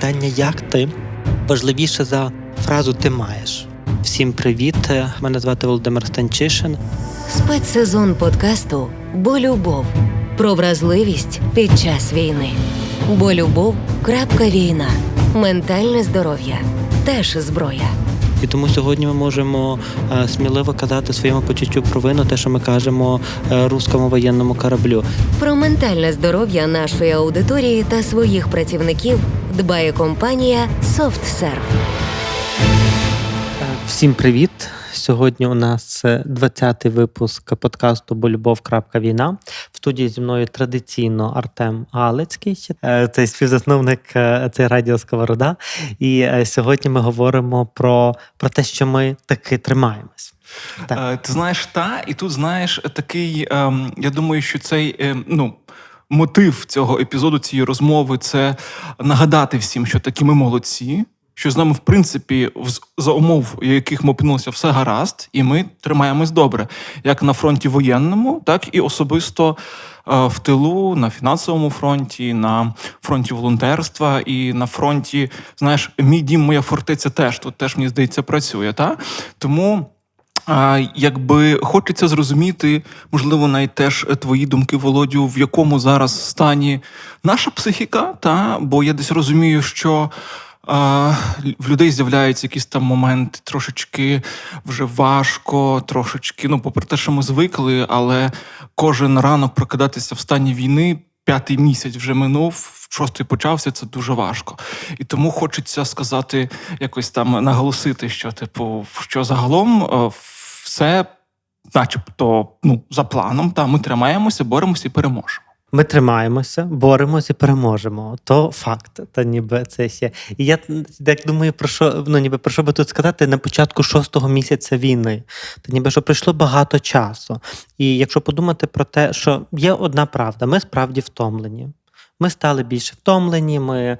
питання як ти важливіше за фразу ти маєш. Всім привіт! Мене звати Володимир Станчишин. Спецсезон подкасту Бо любов про вразливість під час війни. Бо любов крапка війна. Ментальне здоров'я теж зброя. І тому сьогодні ми можемо е, сміливо казати своєму почуттю провину, те, що ми кажемо рускому воєнному кораблю. Про ментальне здоров'я нашої аудиторії та своїх працівників дбає компанія SoftServe. Е, Всім привіт! Сьогодні у нас 20-й випуск подкасту Болюбов.війна. В студії зі мною традиційно Артем Галицький, е, цей співзасновник е, цей радіо Сковорода. І е, сьогодні ми говоримо про, про те, що ми таки тримаємось. Так. Е, Ти знаєш, та, і тут знаєш такий. ем, я думаю, що цей ем, ну. Мотив цього епізоду, цієї розмови це нагадати всім, що такі ми молодці, що з нами, в принципі, за умов, яких ми опинилися, все гаразд, і ми тримаємось добре, як на фронті воєнному, так і особисто е, в тилу, на фінансовому фронті, на фронті волонтерства і на фронті, знаєш, мій дім, моя фортеця теж тут теж мені здається працює. Та? Тому. А, якби хочеться зрозуміти, можливо, навіть теж е, твої думки, Володю, в якому зараз стані наша психіка, та бо я десь розумію, що в людей з'являються якісь там моменти трошечки вже важко, трошечки, ну, попри те, що ми звикли, але кожен ранок прокидатися в стані війни. П'ятий місяць вже минув, шостий почався, це дуже важко. І тому хочеться сказати, якось там наголосити, що, типу, що загалом е, все, начебто, ну, за планом, та ми тримаємося, боремося і переможемо. Ми тримаємося, боремося і переможемо. То факт, та ніби це ще. І я так думаю, про що ну ніби про що би тут сказати на початку шостого місяця війни. Та ніби що пройшло багато часу. І якщо подумати про те, що є одна правда, ми справді втомлені. Ми стали більше втомлені, ми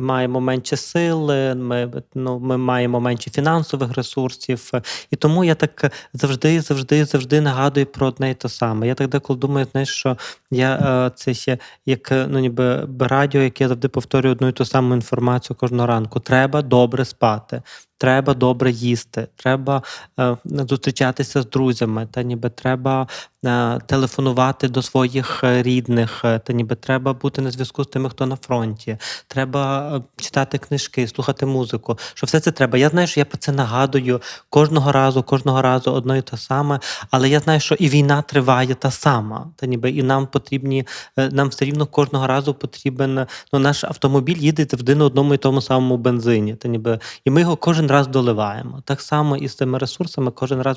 маємо менше сили, ми, ну, ми маємо менше фінансових ресурсів. І тому я так завжди, завжди, завжди нагадую про одне і те саме. Я так деколи думаю, знаєш, що я е, це ще як е, ну, ніби радіо, яке завжди повторює одну і ту саму інформацію кожного ранку. Треба добре спати. Треба добре їсти, треба е, зустрічатися з друзями, та ніби треба е, телефонувати до своїх рідних, е, та ніби треба бути на зв'язку з тими, хто на фронті. Треба е, читати книжки, слухати музику. Що все це треба. Я знаю, що я про це нагадую кожного разу, кожного разу одно і те саме. Але я знаю, що і війна триває та сама. Та ніби і нам потрібні, е, нам все рівно кожного разу потрібен. Ну, наш автомобіль їде завжди на одному і тому самому бензині. Та ніби і ми його кожен раз доливаємо. Так само і з цими ресурсами кожен раз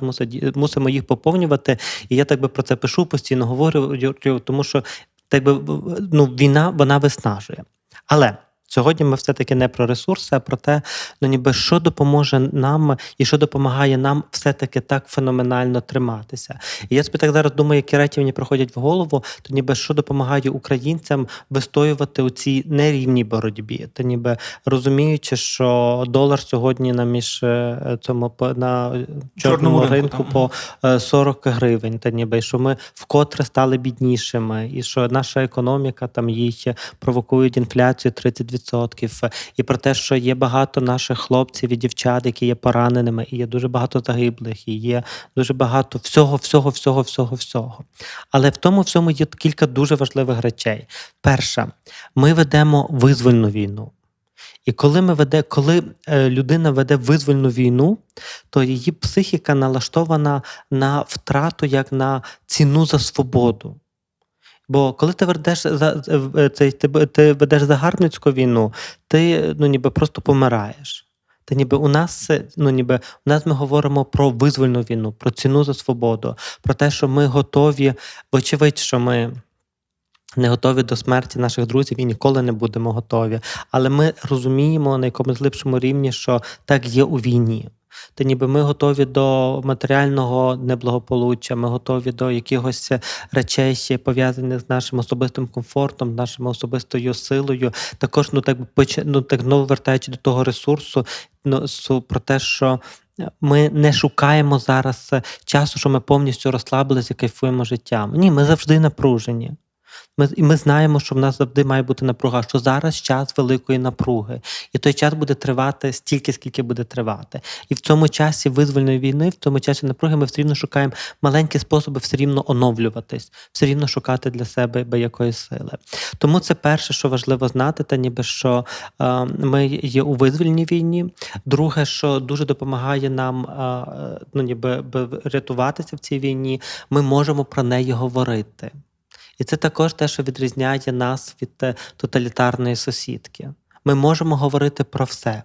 мусимо їх поповнювати. І я так би про це пишу, постійно говорю, тому що так би ну, війна вона виснажує. Але сьогодні ми все-таки не про ресурси, а про те, ну ніби що допоможе нам і що допомагає нам все-таки так феноменально триматися. І я собі так зараз думаю, які речі мені приходять в голову, то ніби що допомагає українцям вистоювати у цій нерівній боротьбі, то ніби розуміючи, що долар сьогодні на між е, цьому на чорному, Чорному ринку, ринку по е, 40 гривень, та ніби і що ми вкотре стали біднішими, і що наша економіка там їй провокують інфляцію 30%, і про те, що є багато наших хлопців і дівчат, які є пораненими, і є дуже багато загиблих, і є дуже багато всього, всього, всього, всього, всього. Але в тому всьому є кілька дуже важливих речей. Перша, ми ведемо визвольну війну. І коли ми веде, коли е, людина веде визвольну війну, то її психіка налаштована на втрату як на ціну за свободу. Бо коли ти ведеш за е, цей, ти, ти ведеш загарбницьку війну, ти ну, ніби просто помираєш. Та ніби у нас ну ніби у нас ми говоримо про визвольну війну, про ціну за свободу, про те, що ми готові, вочевидь, що ми не готові до смерті наших друзів і ніколи не будемо готові. Але ми розуміємо на якомусь глибшому рівні, що так є у війні. Та ніби ми готові до матеріального неблагополуччя, ми готові до якихось речей, пов'язаних з нашим особистим комфортом, нашою особистою силою. Також ну так ну, так знову вертаючи до того ресурсу, ну про те, що. Ми не шукаємо зараз е, часу, що ми повністю розслабилися кайфуємо життям. Ні, ми завжди напружені. Ми, і ми знаємо, що в нас завжди має бути напруга, що зараз час великої напруги, і той час буде тривати стільки, скільки буде тривати. І в цьому часі визвольної війни, в цьому часі напруги, ми все рівно шукаємо маленькі способи все рівно оновлюватись, все рівно шукати для себе якоїсь сили. Тому це перше, що важливо знати, та ніби що е, ми є у визвольній війні. Друге, що дуже допомагає нам е, ну, ніби би рятуватися в цій війні, ми можемо про неї говорити. І це також те, що відрізняє нас від е, тоталітарної сусідки. Ми можемо говорити про все.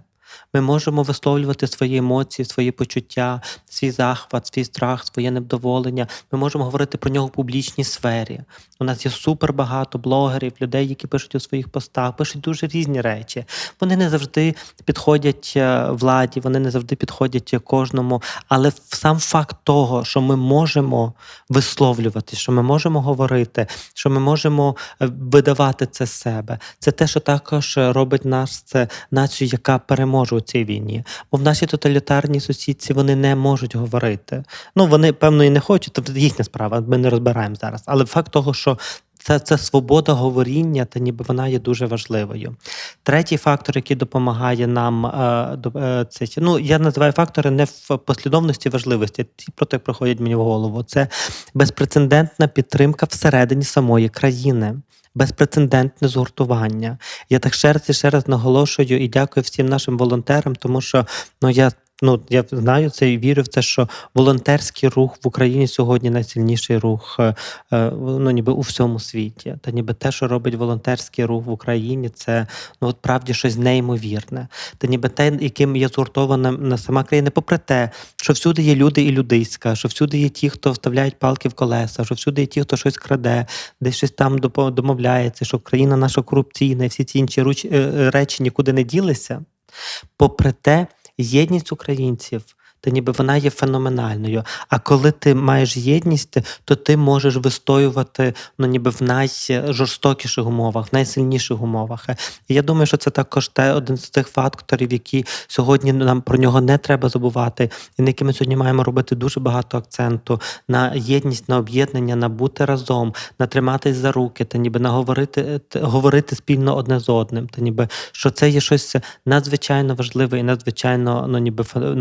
Ми можемо висловлювати свої емоції, свої почуття, свій захват, свій страх, своє невдоволення. Ми можемо говорити про нього в публічній сфері. У нас є супер багато блогерів, людей, які пишуть у своїх постах, пишуть дуже різні речі. Вони не завжди підходять е, владі, вони не завжди підходять кожному. Але сам факт того, що ми можемо висловлювати, що ми можемо говорити, що ми можемо е, видавати це себе, це те, що також робить нас це націю, яка переможе у цій війні. Бо в нашій тоталітарній сусідці вони не можуть говорити. Ну вони певно і не хочуть, тобто їхня справа. Ми не розбираємо зараз. Але факт того, що це, це свобода говоріння, та ніби вона є дуже важливою. Третій фактор, який допомагає нам, е, е, це ну я називаю фактори не в послідовності важливості. Ті про те проходять мені в голову. Це безпрецедентна підтримка всередині самої країни. Безпрецедентне згуртування. Я так ще раз і ще раз наголошую і дякую всім нашим волонтерам, тому що ну я ну я знаю це і вірю в це, що волонтерський рух в Україні сьогодні найсильніший рух е, е, ну, ніби у всьому світі. Та ніби те, що робить волонтерський рух в Україні, це ну от правді щось неймовірне. Та ніби те, яким є згуртована на сама країна, попри те, що всюди є люди і людиська, що всюди є ті, хто вставляють палки в колеса, що всюди є ті, хто щось краде, десь щось там домовляється, що країна наша корупційна, і всі ці інші е, речі нікуди не ділися. Попри те, єдність українців. Та ніби вона є феноменальною. А коли ти маєш єдність, то ти можеш вистоювати ну, ніби в найжорстокіших умовах, в найсильніших умовах. І я думаю, що це також те один з тих факторів, які сьогодні нам про нього не треба забувати, і на які ми сьогодні маємо робити дуже багато акценту на єдність, на об'єднання, на бути разом, на триматись за руки, та ніби на говорити, говорити спільно одне з одним. Та ніби що це є щось надзвичайно важливе і надзвичайно ну, ніби фе-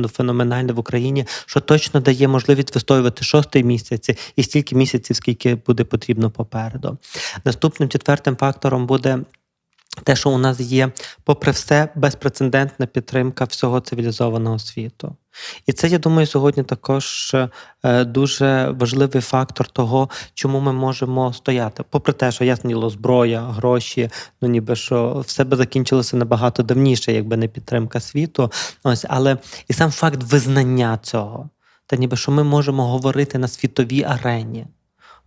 ну, в Україні, що точно дає можливість вистоювати шостий місяць і стільки місяців, скільки буде потрібно попереду. Наступним четвертим фактором буде. Те, що у нас є, попри все, безпрецедентна підтримка всього цивілізованого світу. І це, я думаю, сьогодні також е, дуже важливий фактор того, чому ми можемо стояти. Попри те, що ясно діло, зброя, гроші, ну ніби що все би закінчилося набагато давніше, якби не підтримка світу. Ось, але і сам факт визнання цього, та ніби що ми можемо говорити на світовій арені.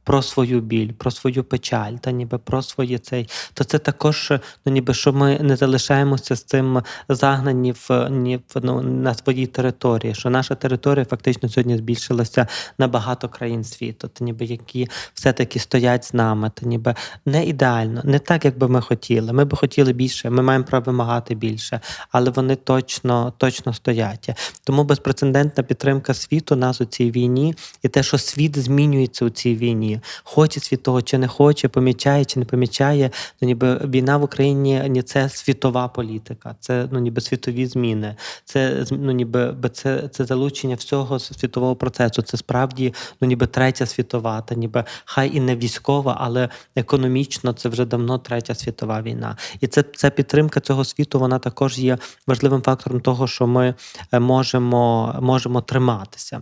Про свою біль, про свою печаль, та ніби про своє цей, то це також, ну ніби що ми не залишаємося з цим загнані в ні в ну, на своїй території. Що наша територія фактично сьогодні збільшилася на багато країн світу, та ніби які все-таки стоять з нами, та ніби не ідеально, не так, як би ми хотіли. Ми би хотіли більше, ми маємо право вимагати більше, але вони точно, точно стоять. Тому безпрецедентна підтримка світу нас у цій війні, і те, що світ змінюється у цій війні, хоче світ того чи не хоче, помічає чи не помічає. Ну ніби війна в Україні ні це світова політика, це ну ніби світові зміни, це ну ніби це, це залучення всього світового процесу. Це справді ну ніби третя світова, та ніби хай і не військова, але економічно це вже давно третя світова війна. І це, ця підтримка цього світу вона також є важливим фактором того, що ми е, можемо, можемо триматися.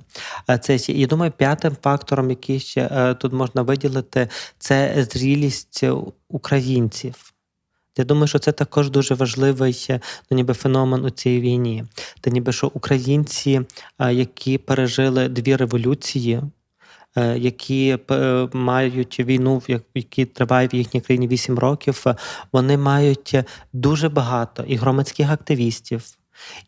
Е, Це і думаю, п'ятим фактором, який ще е, тут можна виділити, це зрілість українців. Я думаю, що це також дуже важливий е, ну, ніби феномен у цій війні. Та ніби що українці, е, які пережили дві революції, е, які е, мають війну, які триває в їхній країні 8 років, е, вони мають дуже багато і громадських активістів,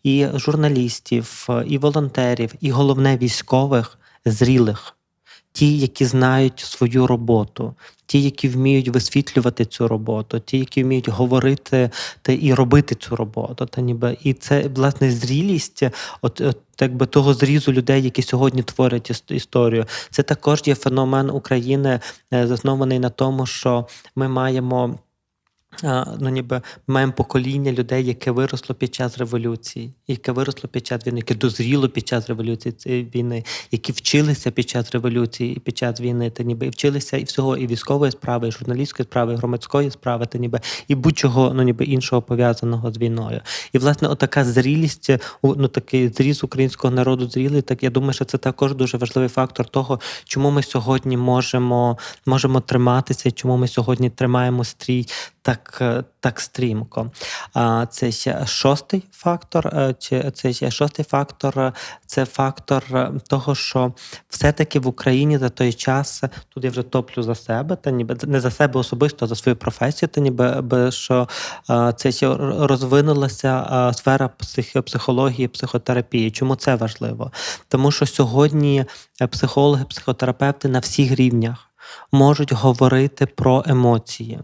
і журналістів, е, і волонтерів, і головне військових зрілих. Ті, які знають свою роботу, ті, які вміють висвітлювати цю роботу, ті, які вміють говорити та і робити цю роботу. Та ніби і це власне зрілість, от, от якби того зрізу людей, які сьогодні творять історію. Це також є феномен України, е, заснований на тому, що ми маємо. Ну, ніби маємо покоління людей, яке виросло під час революції, яке виросло під час війни, яке дозріло під час революції війни, які вчилися під час революції і під час війни, та ніби і вчилися і всього, і військової справи, і журналістської справи, і громадської справи, та ніби і будь-чого, ну ніби іншого пов'язаного з війною. І власне, отака зрілість, у- ну такий зріз українського народу зрілий. Так я думаю, що це також дуже важливий фактор того, чому ми сьогодні можемо, можемо триматися, чому ми сьогодні тримаємо стрій так, е, так стрімко. А це шостий фактор. е, Чи це шостий фактор? е, Це фактор того, що все-таки в Україні за той час тут я вже топлю за себе, та ніби не за себе особисто, а за свою професію, та ніби би, що це ще розвинулася сфера псих, психології, психотерапії. Чому це важливо? Тому що сьогодні психологи, психотерапевти на всіх рівнях можуть говорити про емоції.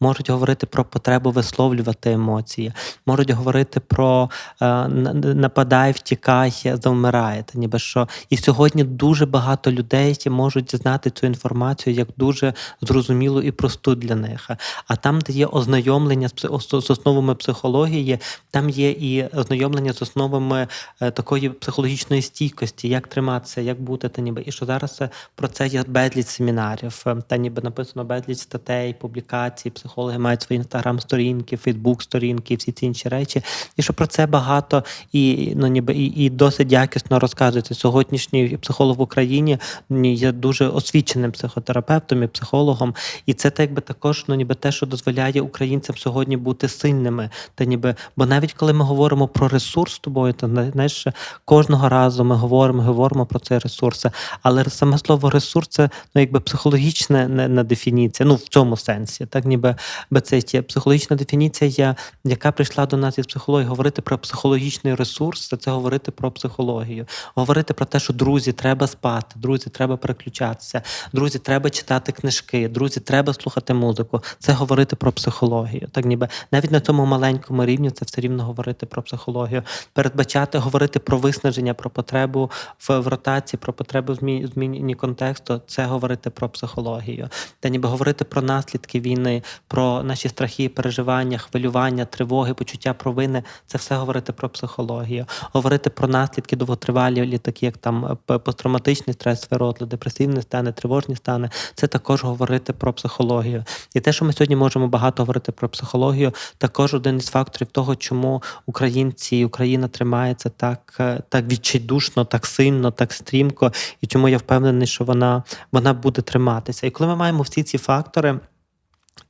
Можуть говорити про потребу висловлювати емоції, можуть говорити про е, на- нападай, втікай, завмирає. Та ніби що. І сьогодні дуже багато людей можуть знати цю інформацію як дуже зрозумілу і просту для них. А там, де є ознайомлення з, основами психології, там є і ознайомлення з основами е, такої психологічної стійкості, як триматися, як бути, та ніби. І що зараз е, про це є безліч семінарів, та ніби написано безліч статей, публікацій, психологи мають свої інстаграм-сторінки, фейсбук-сторінки, всі ці інші речі. І що про це багато і ну ніби і, і досить якісно розказується. Сьогоднішній психолог в Україні є дуже освіченим психотерапевтом і психологом. І це так би також ну, ніби те, що дозволяє українцям сьогодні бути сильними. Та ніби, бо навіть коли ми говоримо про ресурс з тобою, то знаєш, кожного разу ми говоримо, говоримо про цей ресурс. Але саме слово ресурс це ну, якби психологічна не, не дефініція, ну в цьому сенсі. Так ніби бо психологічна дефініція, яка прийшла до нас із психології. Говорити про психологічний ресурс, це, говорити про психологію, говорити про те, що друзі, треба спати, друзі, треба переключатися, друзі, треба читати книжки, друзі, треба слухати музику. Це говорити про психологію. Так ніби навіть на цьому маленькому рівні це все рівно говорити про психологію, передбачати, говорити про виснаження, про потребу в, в ротації, про потребу в змі- зміні контексту. Це говорити про психологію. Та ніби говорити про наслідки війни, про наші страхи, переживання, хвилювання, тривоги, почуття провини. Це все говорити про психологію. Говорити про наслідки довготривалі, такі як там е, п- посттравматичний стресовий розлад, депресивні стани, тривожні стани. Це також говорити про психологію. І те, що ми сьогодні можемо багато говорити про психологію, також один із факторів того, чому українці і Україна тримається так, е, так відчайдушно, так сильно, так стрімко, і чому я впевнений, що вона, вона буде триматися. І коли ми маємо всі ці фактори.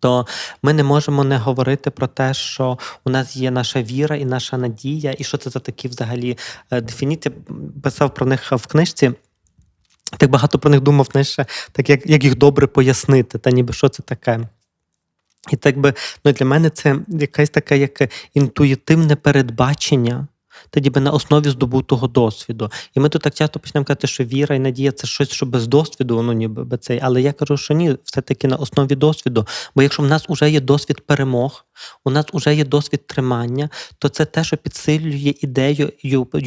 То ми не можемо не говорити про те, що у нас є наша віра і наша надія, і що це за такі взагалі е, дефініції. Писав про них в книжці. Так багато про них думав, знаєш, так як, як їх добре пояснити, та ніби що це таке. І так би ну, для мене це якесь таке як інтуїтивне передбачення. Та ніби на основі здобутого досвіду. І ми тут так часто почнемо казати, що віра і надія це щось, що без досвіду, ну ніби би цей. Але я кажу, що ні, все-таки на основі досвіду. Бо якщо в нас вже є досвід перемог, у нас вже є досвід тримання, то це те, що підсилює ідею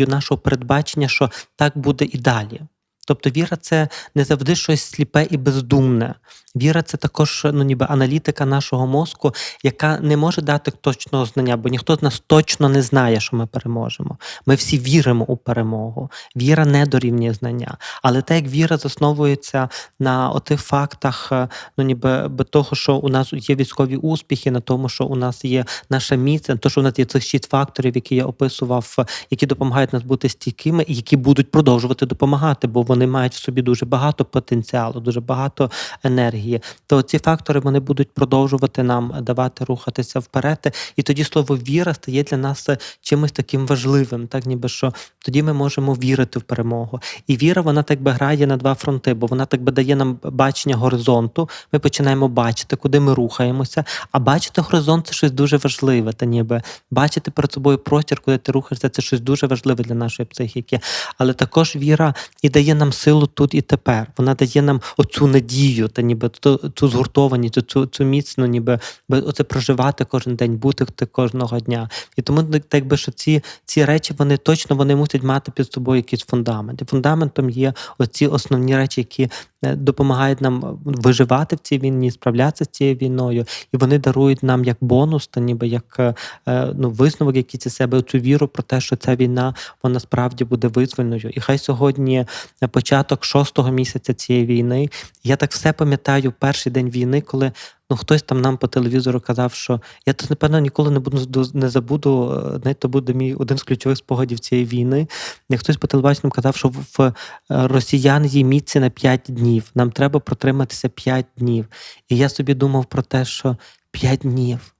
нашого передбачення, що так буде і далі. Тобто віра це не завжди щось сліпе і бездумне. Віра це також ну, ніби аналітика нашого мозку, яка не може дати точного знання, бо ніхто з нас точно не знає, що ми переможемо. Ми всі віримо у перемогу. Віра не дорівнює знання. Але те, як віра засновується на отих фактах, е, ну ніби того, що у нас є військові успіхи, на тому, що у нас є наша міць, на то, що у нас є цих шість факторів, які я описував, е, які допомагають нас бути стійкими, і які будуть продовжувати допомагати, бо вони мають в собі дуже багато потенціалу, дуже багато енергії. Енергії, то ці фактори вони будуть продовжувати нам давати рухатися вперед. І тоді слово віра стає для нас чимось таким важливим, так ніби що тоді ми можемо вірити в перемогу. І віра, вона так би грає на два фронти, бо вона так би дає нам бачення горизонту. Ми починаємо бачити, куди ми рухаємося. А бачити горизонт це щось дуже важливе. Та ніби бачити перед собою простір, куди ти рухаєшся, це щось дуже важливе для нашої психіки. Але також віра і дає нам силу тут і тепер. Вона дає нам оцю надію, та ніби ту, ту згуртованість, цю, цю міцну, ніби би оце проживати кожен день, бути кожного дня. І тому так, би, що ці, ці речі вони точно вони мусять мати під собою якийсь фундамент. І фундаментом є оці основні речі, які е, допомагають нам виживати в цій війні, справлятися з цією війною, і вони дарують нам як бонус, та ніби як е, е, ну, висновок, якийсь із себе цю віру про те, що ця війна вона справді буде визвольною. І хай сьогодні е, початок шостого місяця цієї війни. Я так все пам'ятаю перший день війни, коли ну хтось там нам по телевізору казав, що я то напевно ніколи не буду не забуду. е, Знаєте, то буде мій один з ключових спогадів цієї війни. Як хтось по телебаченню казав, що в в, е, росіян є міці на 5 днів. Нам треба протриматися 5 днів. І я собі думав про те, що 5 днів.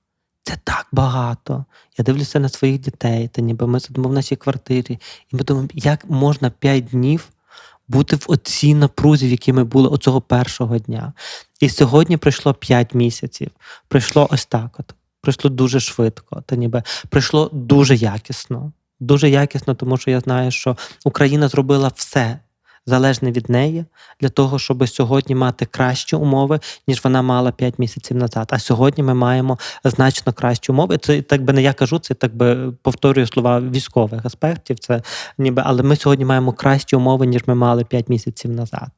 Це так багато. Я дивлюся на своїх дітей, та ніби ми сидимо в нашій квартирі, і ми думаємо, як можна 5 днів бути в оцій напрузі, в якій ми були оцього першого дня. І сьогодні пройшло 5 місяців. Пройшло ось так. От. Пройшло дуже швидко, та ніби пройшло дуже якісно. Дуже якісно, тому що я знаю, що Україна зробила все залежне від неї для того, щоб сьогодні мати кращі умови, ніж вона мала 5 місяців назад. А сьогодні ми маємо значно кращі умови. Це так би не я кажу, це так би повторюю слова військових аспектів. Це ніби, але ми сьогодні маємо кращі умови, ніж ми мали 5 місяців назад.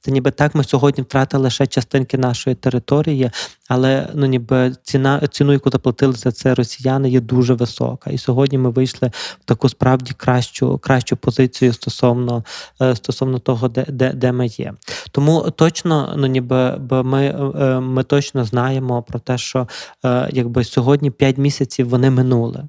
Це, ніби так. Ми сьогодні втратили лише частинки нашої території, але ну ніби ціна ціну, яку заплатили за це росіяни, є дуже висока. І сьогодні ми вийшли в таку справді кращу, кращу позицію стосовно, е, стосовно того, де, де, де ми є. Тому точно, ну ніби ми, е, ми точно знаємо про те, що е, якби сьогодні 5 місяців вони минули.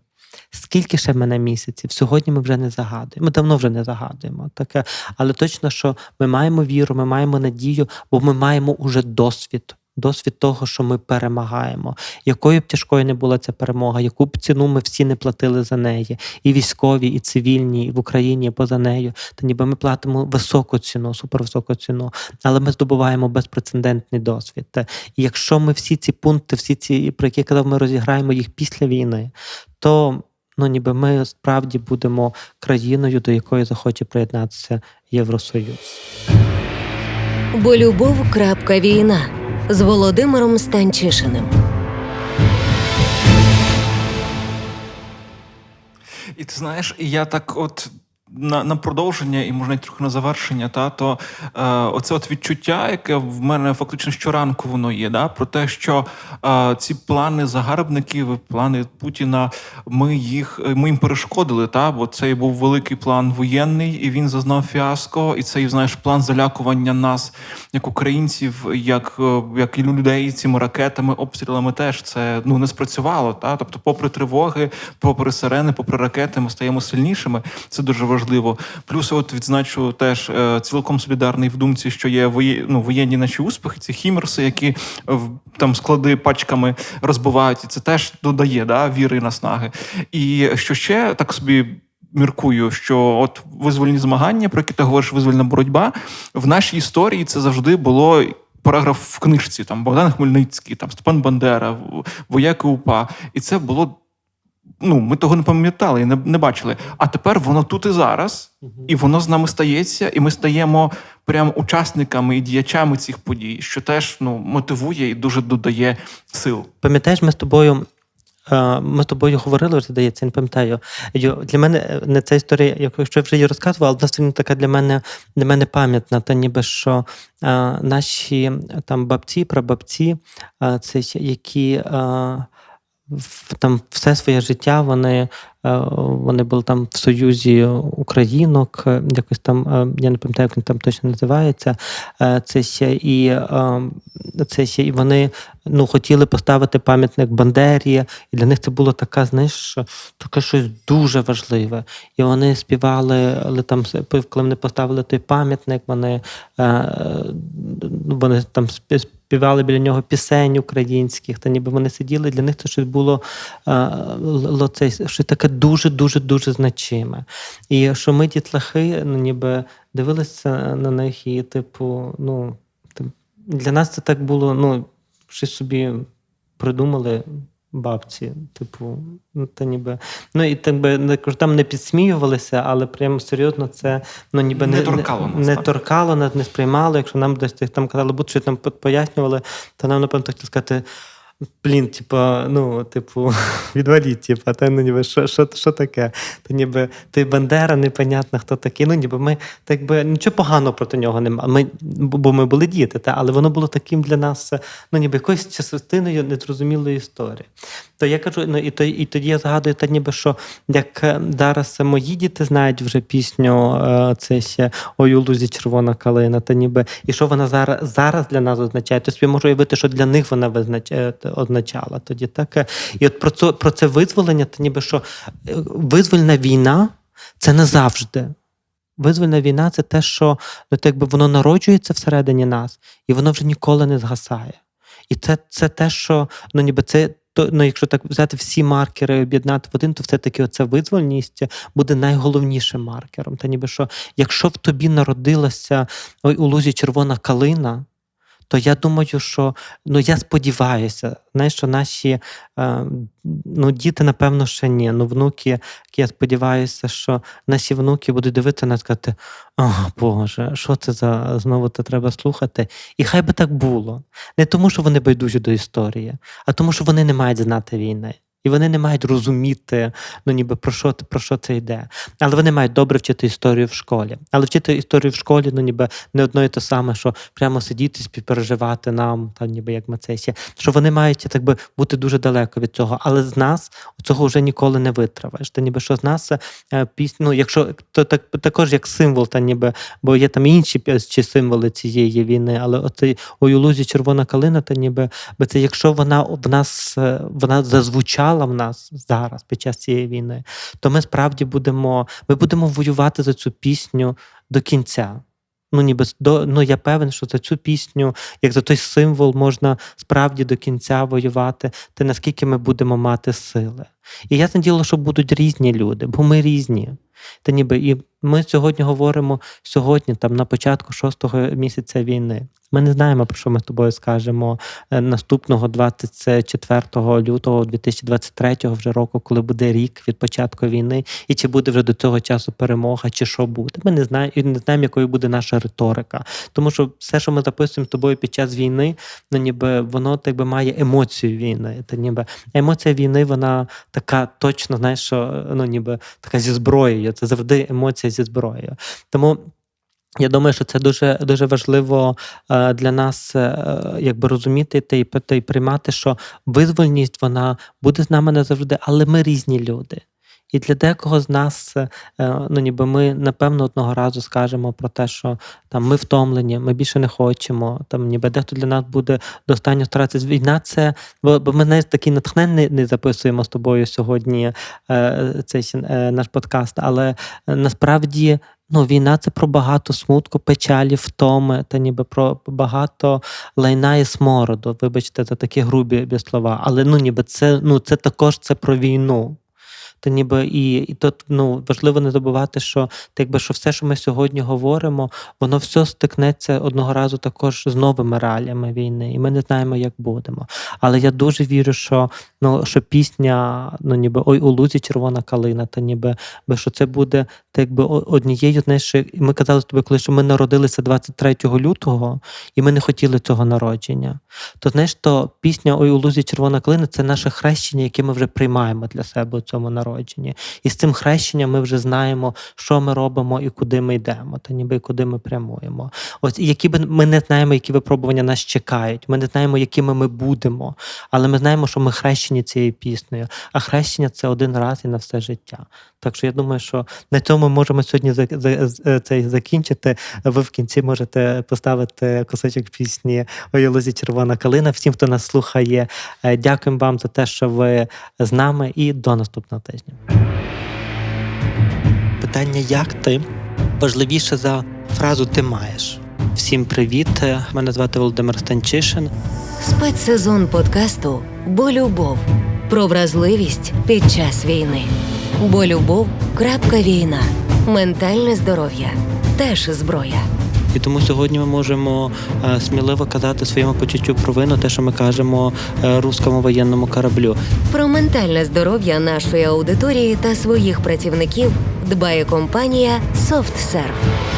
Скільки ще мене місяців? Сьогодні ми вже не загадуємо. Ми давно вже не загадуємо. Таке, але точно, що ми маємо віру, ми маємо надію, бо ми маємо уже досвід. Досвід того, що ми перемагаємо, якою б тяжкою не була ця перемога, яку б ціну ми всі не платили за неї, і військові, і цивільні, і в Україні, і поза нею. Та ніби ми платимо високу ціну, супервисоку ціну, але ми здобуваємо безпрецедентний досвід. І якщо ми всі ці пункти, всі ці, про які я казав, ми розіграємо їх після війни, то ну ніби ми справді будемо країною, до якої захоче приєднатися Євросоюз. Бо любов. крапка війна з Володимиром Станчишиним. І ти знаєш, я так от. На, на продовження і можна трохи на завершення, та то е, оце от відчуття, яке в мене фактично щоранку воно є, да, про те, що е, ці плани загарбників, плани Путіна, ми їх ми їм перешкодили. Та, бо цей був великий план воєнний, і він зазнав фіаско. І цей знаєш план залякування нас, як українців, як, е, як і людей цими ракетами, обстрілами теж це ну не спрацювало. Та, тобто, попри тривоги, попри сирени, попри ракети, ми стаємо сильнішими. Це дуже важливо. Плюс, от відзначу теж е, цілком солідарний в думці, що є ну, воєнні наші успіхи, ці хімерси, які в там склади пачками розбивають, і це теж додає да, віри і наснаги. І що ще так собі. Міркую, що от визвольні змагання, про які ти говориш, визвольна боротьба в нашій історії це завжди було параграф в книжці. Там Богдан Хмельницький, там Степан Бандера, вояки УПА. І це було. Ну, ми того не пам'ятали і не, не бачили. А тепер воно тут і зараз, і воно з нами стається, і ми стаємо прям учасниками і діячами цих подій, що теж ну, мотивує і дуже додає сил. Пам'ятаєш, ми з тобою. е, Ми з тобою говорили, вже здається, не пам'ятаю. Для мене е, не ця історія, якщо я вже її розказував, але все одно така для мене для мене пам'ятна. Та ніби що е, наші там бабці, прабабці, це які там все своє життя вони, е, вони були там в Союзі Українок, е, якось там, е, я не пам'ятаю, як він там точно називається. Це ще і це ще і вони ну, хотіли поставити пам'ятник Бандері, і для них це було така, знаєш, таке щось дуже важливе. І вони співали, але там коли вони поставили той пам'ятник, вони, вони там співали біля нього пісень українських, та ніби вони сиділи, для них це щось було е, щось таке дуже, дуже, дуже значиме. І що ми, дітлахи, ну ніби дивилися на них, і, типу, ну, для нас це так було, ну, щось собі придумали бабці, типу, ну, та ніби. Ну і так би не кажу, там не підсміювалися, але прямо серйозно це ну, ніби Не не, торкало нас, не так? торкало нас, не сприймало. Якщо нам десь там казали, будь що там пояснювали, то нам, напевно, хотіли сказати. Блін, типа, ну, типу, відваліть, типа, та ну ніби що, що, що таке? То ніби ти Бандера, непонятно, хто такий. Ну, ніби ми так би нічого поганого проти нього немає. Ми, бо ми були діти, та, але воно було таким для нас, ну, ніби якоюсь частиною незрозумілої історії. То я кажу, ну і то, і тоді я згадую, та ніби що як е, зараз мої діти знають вже пісню е, це ще Ой у лузі червона калина, та ніби і що вона зараз зараз для нас означає, то собі можу уявити, що для них вона визнач, е, означала тоді. Так і от про це про це визволення, та ніби що визвольна війна це не завжди. Визвольна війна це те, що ну, так би воно народжується всередині нас, і воно вже ніколи не згасає. І це, це те, що ну, ніби це. То, ну, якщо так взяти всі маркери і об'єднати в один, то все-таки оця визвольність буде найголовнішим маркером. Та ніби що, якщо в тобі народилася ой, у лузі червона калина, то я думаю, що ну я сподіваюся, знаєш, що наші е, ну, діти, напевно, ще ні. Ну, внуки, я сподіваюся, що наші внуки будуть дивитися на сказати: О, Боже, що це за знову це треба слухати? І хай би так було. Не тому, що вони байдужі до історії, а тому, що вони не мають знати війни. І вони не мають розуміти, ну ніби про що про що це йде. Але вони мають добре вчити історію в школі. Але вчити історію в школі, ну ніби не одно і те саме, що прямо сидіти, співпереживати нам, та ніби як ще. Що вони мають так би бути дуже далеко від цього. Але з нас цього вже ніколи не витравиш. Та ніби що з нас е, пісня, ну якщо то так також як символ, та ніби, бо є там інші чи символи цієї війни, але оцей у лузі червона калина, та ніби це якщо вона в нас е, вона зазвучала в нас зараз під час цієї війни, то ми справді будемо, ми будемо воювати за цю пісню до кінця. Ну, ніби до, ну я певен, що за цю пісню, як за той символ, можна справді до кінця воювати, те наскільки ми будемо мати сили. І я діло, що будуть різні люди, бо ми різні. Та ніби і ми сьогодні говоримо сьогодні, там на початку шостого місяця війни. Ми не знаємо, про що ми з тобою скажемо е, наступного 24 лютого 2023 вже року, коли буде рік від початку війни, і чи буде вже до цього часу перемога, чи що буде. Ми не знаємо і не знаємо, якою буде наша риторика. Тому що все, що ми записуємо з тобою під час війни, ну ніби воно так би має емоцію війни. Та ніби емоція війни, вона така точно, знаєш, що ну ніби така зі зброєю. Це завжди емоція зі зброєю. Тому. Я думаю, що це дуже дуже важливо е, для нас, е, якби розуміти та й, та й приймати, що визвольність вона буде з нами назавжди, але ми різні люди. І для декого з нас, е, ну ніби ми напевно одного разу скажемо про те, що там ми втомлені, ми більше не хочемо. Там ніби дехто для нас буде до останнього старатися. Війна це, бо, бо ми знаєш, такий натхненний не записуємо з тобою сьогодні е, цей е, наш подкаст, але е, насправді. Ну, війна це про багато смутку, печалі, втоми, та ніби про багато лайна і смороду. Вибачте, за такі грубі бі слова. Але ну, ніби це ну це також це про війну. Та ніби і, і тут ну важливо не забувати, що так якби що все, що ми сьогодні говоримо, воно все стикнеться одного разу також з новими реаліями війни, і ми не знаємо, як будемо. Але я дуже вірю, що ну що пісня, ну ніби ой у лузі червона калина, та ніби що це буде так якби однією. Знаєш, ми казали з тобою, коли що ми народилися 23 лютого, і ми не хотіли цього народження. То знаєш, то пісня Ой у лузі червона калина це наше хрещення, яке ми вже приймаємо для себе у цьому народженні. І з цим хрещенням ми вже знаємо, що ми робимо і куди ми йдемо, та ніби куди ми прямуємо. Ось які би ми не знаємо, які випробування нас чекають. Ми не знаємо, якими ми будемо, але ми знаємо, що ми хрещені цією піснею. А хрещення це один раз і на все життя. Так що я думаю, що на цьому ми можемо сьогодні за- цей закінчити. Ви в кінці можете поставити кусочок пісні Ой, у лузі червона калина. Всім, хто нас слухає, е, дякуємо вам за те, що ви з нами, і до наступного тижня. Питання, як ти важливіше за фразу ти маєш. Всім привіт! Мене звати Володимир Станчишин. Спецсезон подкасту Бо любов про вразливість під час війни. Бо любов. крапка війна. Ментальне здоров'я теж зброя. І тому сьогодні ми можемо е, сміливо казати своєму почуттю провину, те, що ми кажемо е, руському воєнному кораблю. Про ментальне здоров'я нашої аудиторії та своїх працівників дбає компанія SoftServe.